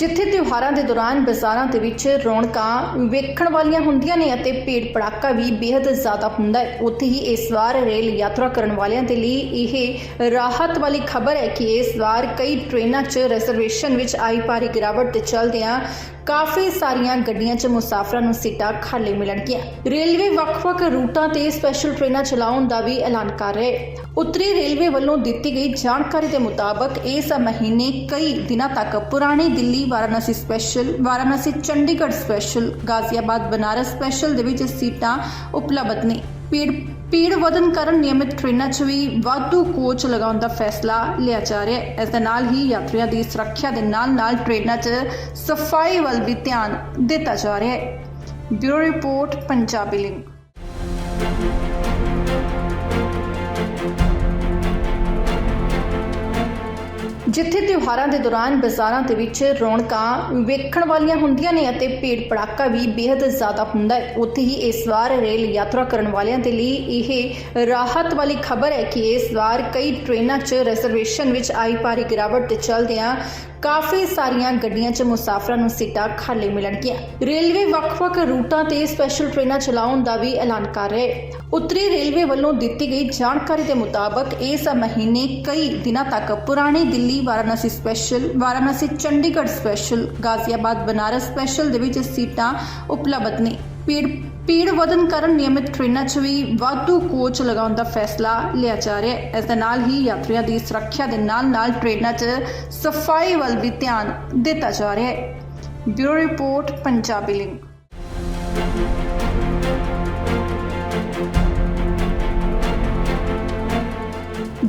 ਜਿੱਥੇ ਤਿਉਹਾਰਾਂ ਦੇ ਦੌਰਾਨ ਬਾਜ਼ਾਰਾਂ ਦੇ ਵਿੱਚ ਰੌਣਕਾਂ ਵੇਖਣ ਵਾਲੀਆਂ ਹੁੰਦੀਆਂ ਨੇ ਅਤੇ ਭੀੜ ਭੜਾਕਾ ਵੀ ਬੇहद ਜ਼ਿਆਦਾ ਹੁੰਦਾ ਹੈ। ਉੱਥੇ ਹੀ ਇਸ ਵਾਰ ਰੇਲ ਯਾਤਰਾ ਕਰਨ ਵਾਲਿਆਂ ਦੇ ਲਈ ਇਹ ਰਾਹਤ ਵਾਲੀ ਖਬਰ ਹੈ ਕਿ ਇਸ ਵਾਰ ਕਈ ਟ੍ਰੇਨਾਂ 'ਚ ਰਿਜ਼ਰਵੇਸ਼ਨ ਵਿੱਚ ਆਈ ਭਾਰੀ ਗਿਰਾਵਟ ਦੇ ਚੱਲਦਿਆਂ ਕਾਫੀ ਸਾਰੀਆਂ ਗੱਡੀਆਂ 'ਚ ਮੁਸਾਫਰਾਂ ਨੂੰ ਸੀਟਾਂ ਖਾਲੀ ਮਿਲਣਗੀਆਂ। ਰੇਲਵੇ ਵੱਖ-ਵੱਖ ਰੂਟਾਂ ਤੇ ਸਪੈਸ਼ਲ ਟ੍ਰੇਨਾਂ ਚਲਾਉਣ ਦਾ ਵੀ ਐਲਾਨ ਕਰ ਰਿਹਾ ਹੈ। ਉੱਤਰੀ ਰੇਲਵੇ ਵੱਲੋਂ ਦਿੱਤੀ ਗਈ ਜਾਣਕਾਰੀ ਦੇ ਮੁਤਾਬਕ ਇਸ ਮਹੀਨੇ ਕਈ ਦਿਨਾਂ ਤੱਕ ਪੁਰਾਣੀ Delhi Varanasi special Varanasi Chandigarh special Ghaziabad Banaras special ਦੇ ਵਿੱਚ ਸੀਟਾਂ ਉਪਲਬਧ ਨੇ। ਭੀੜ ਭੀੜ ਵਧਣ ਕਾਰਨ ਨਿਯਮਿਤ ਟ੍ਰੇਨਾਂ 'ਚ ਵੀ ਵਾਧੂ ਕੋਚ ਲਗਾਉਣ ਦਾ ਫੈਸਲਾ ਲਿਆ ਜਾ ਰਿਹਾ ਹੈ। ਇਸ ਦੇ ਨਾਲ ਹੀ ਯਾਤਰੀਆਂ ਦੀ ਸੁਰੱਖਿਆ ਦੇ ਨਾਲ-ਨਾਲ ਟ੍ਰੇਨਾਂ 'ਚ ਸਫ਼ਾਈ ਵੱਲ ਵੀ ਧਿਆਨ ਦਿੱਤਾ ਜਾ ਰਿਹਾ ਹੈ। Bureau report, Punjabi link. ਜਿੱਥੇ ਤਿਉਹਾਰਾਂ ਦੇ ਦੌਰਾਨ ਬਾਜ਼ਾਰਾਂ ਦੇ ਵਿੱਚ ਰੌਣਕਾਂ ਵੇਖਣ ਵਾਲੀਆਂ ਹੁੰਦੀਆਂ ਨੇ ਅਤੇ ਭੀੜ ਭੜਾਕਾ ਵੀ ਬੇहद ਜ਼ਿਆਦਾ ਹੁੰਦਾ ਹੈ। ਉੱਥੇ ਹੀ ਇਸ ਵਾਰ ਰੇਲ ਯਾਤਰਾ ਕਰਨ ਵਾਲਿਆਂ ਦੇ ਲਈ ਇਹ ਰਾਹਤ ਵਾਲੀ ਖਬਰ ਹੈ ਕਿ ਇਸ ਵਾਰ ਕਈ ਟ੍ਰੇਨਾਂ 'ਚ ਰਿਜ਼ਰਵੇਸ਼ਨ ਵਿੱਚ ਆਈ ਭਾਰੀ ਗਿਰਾਵਟ ਦੇ ਚਲਦਿਆਂ ਕਾਫੀ ਸਾਰੀਆਂ ਗੱਡੀਆਂ 'ਚ ਮੁਸਾਫਰਾਂ ਨੂੰ ਸੀਟਾਂ ਖਾਲੀ ਮਿਲਣਗੀਆਂ। ਰੇਲਵੇ ਵੱਖ-ਵੱਖ ਰੂਟਾਂ ਤੇ ਸਪੈਸ਼ਲ ਟ੍ਰੇਨਾਂ ਚਲਾਉਣ ਦਾ ਵੀ ਐਲਾਨ ਕਰ ਰਿਹਾ। ਹੈ ਉੱਤਰੀ ਰੇਲਵੇ ਵੱਲੋਂ ਦਿੱਤੀ ਗਈ ਜਾਣਕਾਰੀ ਦੇ ਮੁਤਾਬਕ, ਇਸ ਮਹੀਨੇ ਕਈ ਦਿਨਾਂ ਤੱਕ ਪੁਰਾਣੀ Delhi Varanasi special, Varanasi Chandigarh special, Ghaziabad, Banaras special ਦੇ ਵਿੱਚ ਸੀਟਾਂ ਉਪਲਬਧ ਨੇ। ਪੀੜ ਭੀੜ ਵਧਣ ਕਾਰਨ ਨਿਯਮਿਤ ਟ੍ਰੇਨਾਂ 'ਚ ਵੀ ਵਾਧੂ ਕੋਚ ਲਗਾਉਣ ਦਾ ਫੈਸਲਾ ਲਿਆ ਜਾ ਰਿਹਾ ਹੈ। ਇਸ ਦੇ ਨਾਲ ਹੀ ਯਾਤਰੀਆਂ ਦੀ ਸੁਰੱਖਿਆ ਦੇ ਨਾਲ-ਨਾਲ ਟ੍ਰੇਨਾਂ 'ਚ ਸਫ਼ਾਈ ਵੱਲ ਵੀ ਧਿਆਨ ਦਿੱਤਾ ਜਾ ਰਿਹਾ ਹੈ। Bureau report, Punjabi link.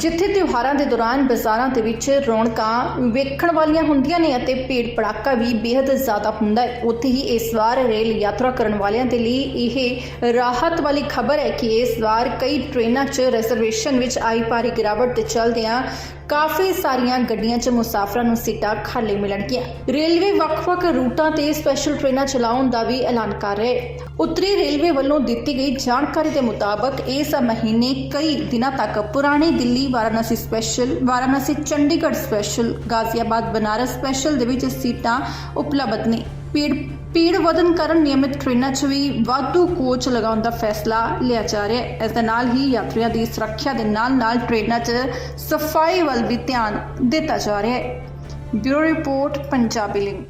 ਜਿੱਥੇ ਤਿਉਹਾਰਾਂ ਦੇ ਦੌਰਾਨ ਬਾਜ਼ਾਰਾਂ ਦੇ ਵਿੱਚ ਰੌਣਕਾਂ ਵੇਖਣ ਵਾਲੀਆਂ ਹੁੰਦੀਆਂ ਨੇ ਅਤੇ ਭੀੜ ਭੜਾਕਾ ਵੀ ਬੇहद ਜ਼ਿਆਦਾ ਹੁੰਦਾ ਹੈ। ਉੱਥੇ ਹੀ ਇਸ ਵਾਰ ਰੇਲ ਯਾਤਰਾ ਕਰਨ ਵਾਲਿਆਂ ਦੇ ਲਈ ਇਹ ਰਾਹਤ ਵਾਲੀ ਖਬਰ ਹੈ ਕਿ ਇਸ ਵਾਰ ਕਈ ਟ੍ਰੇਨਾਂ 'ਚ ਰਿਜ਼ਰਵੇਸ਼ਨ ਵਿੱਚ ਆਈ ਭਾਰੀ ਗਿਰਾਵਟ ਦੇ ਚੱਲਦਿਆਂ ਕਾਫੀ ਸਾਰੀਆਂ ਗੱਡੀਆਂ 'ਚ ਮੁਸਾਫਰਾਂ ਨੂੰ ਸੀਟਾਂ ਖਾਲੀ ਮਿਲਣਗੀਆਂ। ਰੇਲਵੇ ਵੱਖ-ਵੱਖ ਰੂਟਾਂ ਤੇ ਸਪੈਸ਼ਲ ਟ੍ਰੇਨਾਂ ਚਲਾਉਣ ਦਾ ਵੀ ਐਲਾਨ ਕਰ ਰਿਹਾ ਹੈ। ਉੱਤਰੀ ਰੇਲਵੇ ਵੱਲੋਂ ਦਿੱਤੀ ਗਈ ਜਾਣਕਾਰੀ ਦੇ ਮੁਤਾਬਕ ਇਸ ਮਹੀਨੇ ਕਈ ਦਿਨਾਂ ਤੱਕ ਪੁਰਾਣੀ Delhi Varanasi special Varanasi Chandigarh special Ghaziabad Banaras special ਦੇ ਵਿੱਚ ਸੀਟਾਂ ਉਪਲਬਧ ਨੇ। ਭੀੜ ਭੀੜ ਵਧਣ ਕਾਰਨ ਨਿਯਮਿਤ ਟ੍ਰੇਨਾਂ 'ਚ ਵੀ ਵਾਧੂ ਕੋਚ ਲਗਾਉਣ ਦਾ ਫੈਸਲਾ ਲਿਆ ਜਾ ਰਿਹਾ ਹੈ। ਇਸ ਦੇ ਨਾਲ ਹੀ ਯਾਤਰੀਆਂ ਦੀ ਸੁਰੱਖਿਆ ਦੇ ਨਾਲ-ਨਾਲ ਟ੍ਰੇਨਾਂ 'ਚ ਸਫ਼ਾਈ ਵੱਲ ਵੀ ਧਿਆਨ ਦਿੱਤਾ ਜਾ ਰਿਹਾ ਹੈ। Bureau report, Punjabi link.